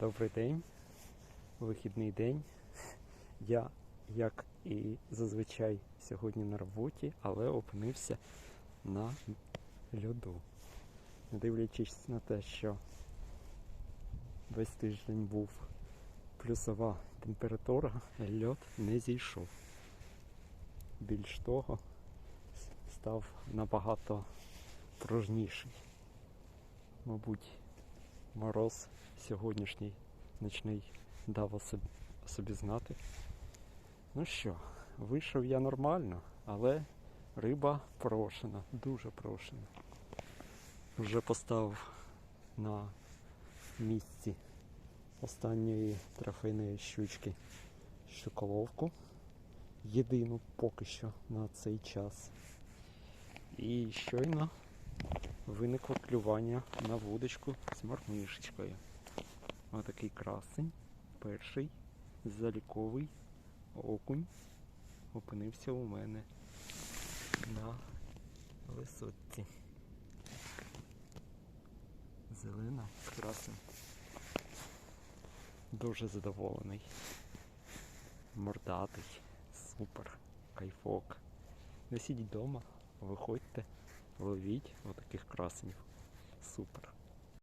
Добрий день, вихідний день. Я, як і зазвичай, сьогодні на роботі, але опинився на льоду. Не дивлячись на те, що весь тиждень був плюсова температура, льод не зійшов. Більш того, став набагато пружніший. Мабуть, мороз сьогоднішній нічний дав собі, знати. Ну що, вийшов я нормально, але риба прошена, дуже прошена. Вже поставив на місці останньої трофейної щучки щуколовку. Єдину поки що на цей час. І щойно виникло клювання на вудочку з мормишечкою. Отакий красень, перший заліковий окунь опинився у мене на висотці. Зелена красень. Дуже задоволений. Мордатий. Супер. Кайфок. Не сидіть вдома, виходьте, ловіть отаких красенів. Супер.